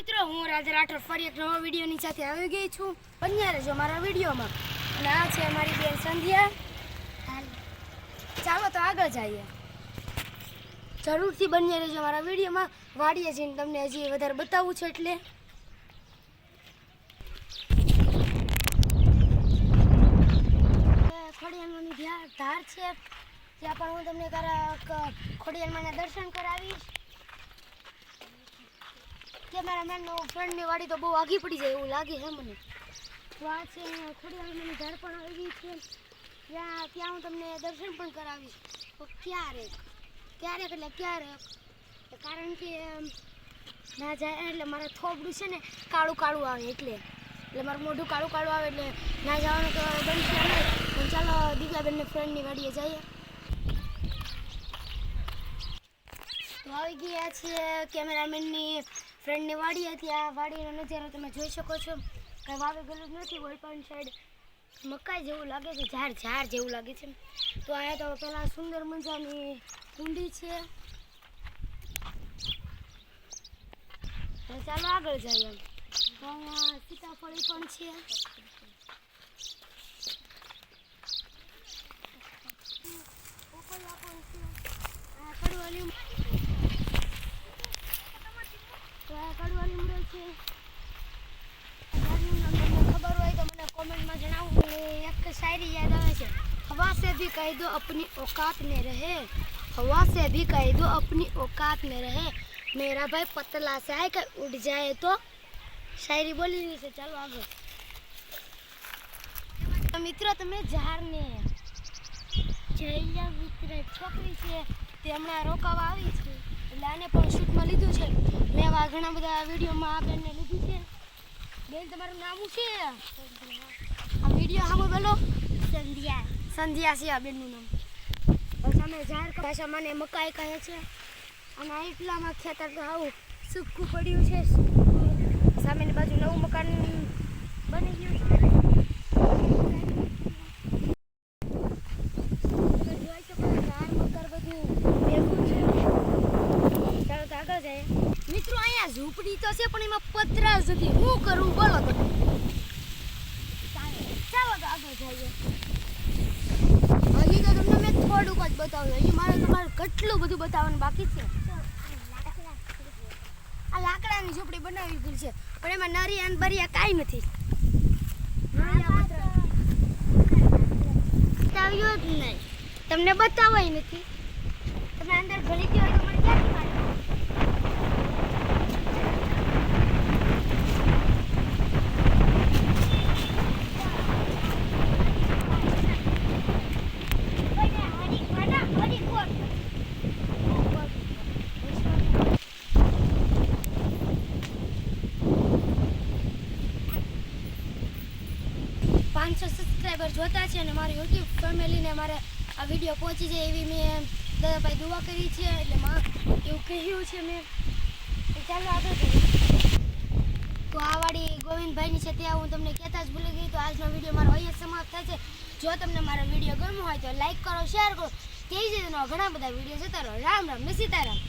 મિત્રો, હું રાજા રાઠોડ ફરી એક નવા વિડીયોની સાથે આવી ગઈ છું. બન્યા રહેજો મારા વિડીયોમાં અને આ છે મારી બેન સંધ્યા. ચાલો તો આગળ જઈએ. જરૂરથી બન્યા રહેજો મારા વિડીયોમાં વાડીએ જઈને તમને હજી વધારે બતાવવું છે એટલે. ખોડિયાલમાંની ધાર છે. ત્યાં પણ હું તમને ખોડિયાલમાંના દર્શન કરાવીશ. કે મારા મેનનો ફ્રેન્ડની વાડી તો બહુ આગી પડી જાય એવું લાગે છે મને. તો આ છે મને ઘર પણ આવી છે. ત્યાં ત્યાં હું તમને દર્શન પણ કરાવીશ. તો ક્યારેક ક્યારેક એટલે ક્યારેક કારણ કે ના જાય એટલે મારે થોબડું છે ને કાળું કાળું આવે એટલે. એટલે મારું મોઢું કાળું કાળું આવે એટલે ના જવાનું તો બનશે નહીં. ચાલો દીકરાબેનને ફ્રેન્ડની વાડીએ જઈએ. તો આવી ગયા છીએ કેમેરામેનની ફ્રેન્ડની વાડી હતી. આ વાડીનો નજારો તમે જોઈ શકો છો. કાંઈ વાવે ગયેલું નથી કોઈ પણ સાઈડ મકાઈ જેવું લાગે છે, ઝાડ ઝાડ જેવું લાગે છે. તો અહીંયા તો પેલા સુંદર મજાની કુંડી છે. ચાલો આગળ જઈએ. અહીંયા સીતાફળી પણ છે. પોપૈયા પણ છે. આ કડવા લીંબુ તો આ કડવા લીમડો છે ઝાડનું નામ તમને ખબર હોય તો મને કોમેન્ટમાં જણાવો મને એક શાયરી યાદ આવે છે હવા से भी कह दो अपनी औकात में रहे हवा से भी कह दो अपनी औकात में रहे मेरा भाई पतला सा है कि उड़ जाए तो શાયરી બોલી રહી છે ચાલો આગળ તો મિત્રો તમે ઝાડને જઈલા મિત્ર છોકરી છે તે હમણાં રોકાવા આવી છે એટલે આને પણ શૂટમાં લીધું છે મેં આવા ઘણા બધા વિડીયોમાં આ બેનને લીધું છે બેન તમારું નામ શું છે આ વિડીયો સામે બોલો સંધ્યા આ બેનનું નામ. બસ જાહેર ભાષામાં મને મકાઈ કહે છે. અને એટલામાં ખેતર તો આવું સૂકું પડ્યું છે. સામેની બાજુ નવું મકાન બની ગયું છે. તમે મિત્રો, અહીંયા ઝૂંપડી તો છે, પણ એમાં પતરા નથી. હું કરવું બોલો તમે. ચાલો ચાલો તો આગળ જઈએ. તો તમને મેં થોડુંક જ બતાવ્યું. હજી મારે તમારે કેટલું બધું બતાવવાનું બાકી છે? આ લાકડાની ઝૂંપડી બનાવી ગઈ છે, પણ એમાં નરી અને બરિયા કાંઈ નથી. બતાવ્યો જ નહીં. તમને બતાવાય નથી. તમે અંદર ભરી ગયો હોય તો મને ક્યાંથી કાઢો પાંચસો સબસ્ક્રાઈબર જોતા છે અને મારી યુટ્યુબ ફેમિલીને મારે આ વીડિયો પહોંચી જાય એવી મેં દાદાભાઈ દુઆ કરી છે. એટલે માં એવું કહ્યું છે મેં. ચાલો આગળ તો આ વાળી ગોવિંદભાઈની છે ત્યાં હું તમને કહેતા જ ભૂલી ગઈ. તો આજનો વીડિયો મારો અહીંયા સમાપ્ત થાય છે. જો તમને મારો વીડિયો ગમ્યો હોય તો લાઈક કરો શેર કરો. તેવી જ રીતે ઘણા બધા વીડિયો જતા રહો રામ રામ ને સીતારામ